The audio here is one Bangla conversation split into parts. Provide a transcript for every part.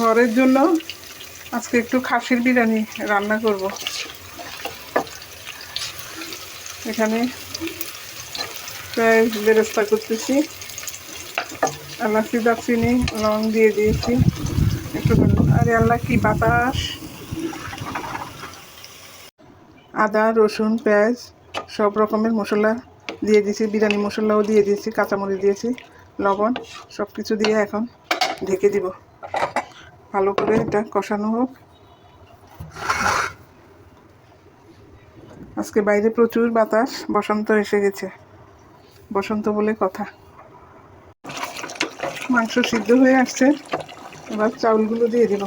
ঘরের জন্য আজকে একটু খাসির বিরিয়ানি রান্না করব। এখানে প্রায় বেরেস্তা করতেছি, এলাচি, দারচিনি, লং দিয়ে দিয়েছি একটু আরে আল্লাহ, কি বাতাস! আদা, রসুন, পেঁয়াজ, সব রকমের মশলা দিয়ে দিয়েছি, বিরিয়ানি মশলাও দিয়ে দিয়েছি, কাঁচামরিচ দিয়েছি, লবণ সব কিছু দিয়ে এখন ঢেকে দিব। ভালো করে এটা কষানো হোক। আজকে বাইরে প্রচুর বাতাস, বসন্ত এসে গেছে। বসন্ত বলে কথা। মাংস সিদ্ধ হয়ে আসছে। এবার চাউলগুলো দিয়ে দিব।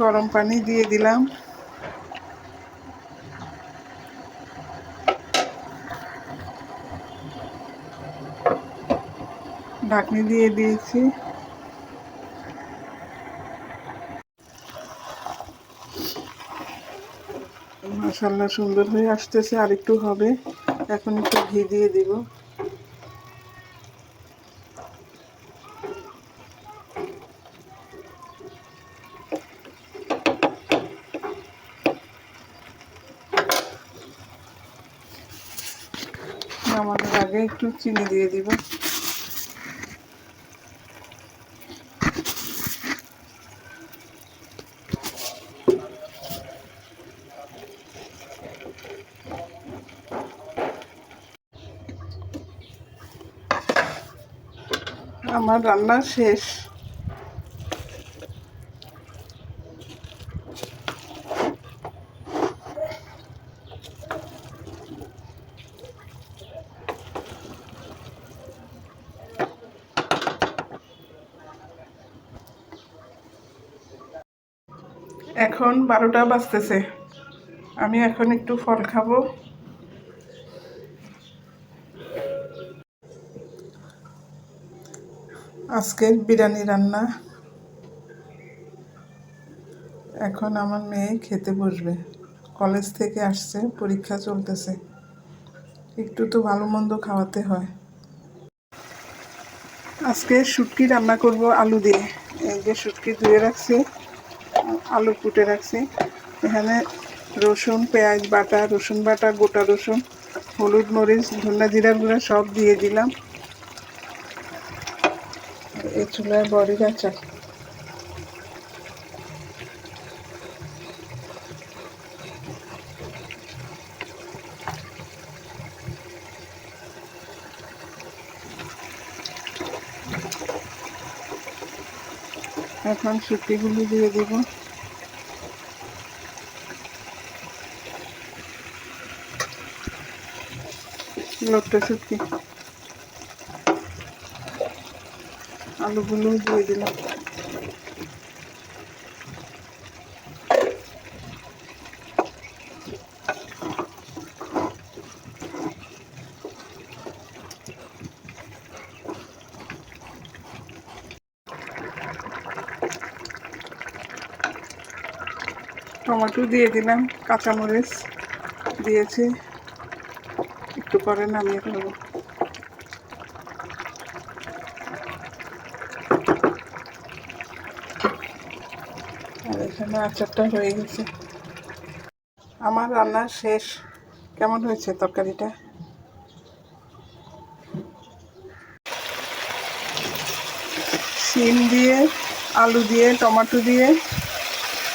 গরম পানি দিয়ে দিলাম। ঢাকনি দিয়ে দিয়েছি। মশাল্লা সুন্দর হয়ে আসতেছে আর একটু হবে। এখন একটু ঘি দিয়ে দিব। নামানোর আগে একটু চিনি দিয়ে দিব। আমার রান্না শেষ। এখন বারোটা বাজতেছে। আমি এখন একটু ফল খাব। আজকের বিরিয়ানি রান্না। এখন আমার মেয়ে খেতে বসবে। কলেজ থেকে আসছে, পরীক্ষা চলতেছে। একটু তো ভালো মন্দ খাওয়াতে হয়। আজকে শুটকি রান্না করব আলু দিয়ে। এই যে শুটকি ধুয়ে রাখছি। আলু কুটে রাখছি। এখানে রসুন, পেঁয়াজ, বাটা, রসুন বাটা, গোটা রসুন, হলুদ, মরিচ, ধন্যা জিরার গুঁড়া সব দিয়ে দিলাম। এই চুলায় বড়ি গাছা এখন শুটকিগুলো দিয়ে দেবো। লোকটা শুক্তি আলুগুলো দিয়ে দিলাম। টমেটো দিয়ে দিলাম, কাঁচামরিচ দিয়েছি। একটু পরে নামিয়ে ফেলব। আর এখানে আচারটা হয়ে গেছে। আমার রান্না শেষ। কেমন হয়েছে তরকারিটা? শিম দিয়ে, আলু দিয়ে, টমেটো দিয়ে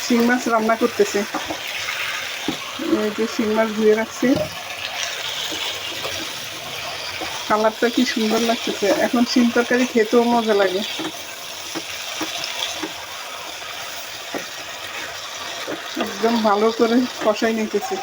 শিং মাছ রান্না করতেছে। এই যে শিং মাছ ধুয়ে রাখছি। কালারটা কি সুন্দর লাগতেছে। এখন শিম তরকারি খেতেও মজা লাগে। একদম ভালো করে কষাই নিতেছি।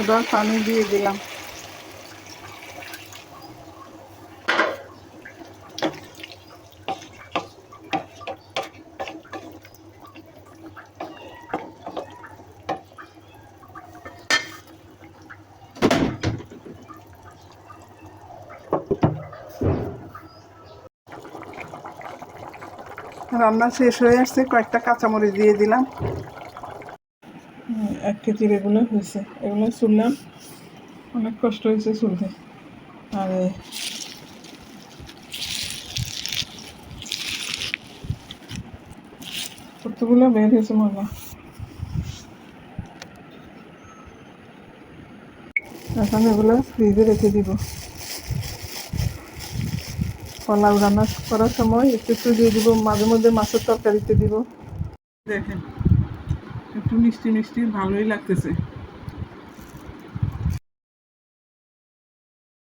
এবার পানি দিয়ে দিলাম। রান্না শেষ হয়ে আসছে কয়েকটা কাঁচামরিচ দিয়ে দিলাম। এক কেজির এগুলো হয়েছে। এগুলো শুনলাম অনেক কষ্ট হয়েছে শুনতে আর কতগুলো বের হয়েছে মজা এখন এগুলো ফ্রিজে রেখে দিব। পোলাও রান্না করার সময় একটু একটু দিয়ে দিব। মাঝে মধ্যে মাছের তরকারিতে দিব। দেখেন। একটু মিষ্টি মিষ্টি ভালোই লাগতেছে।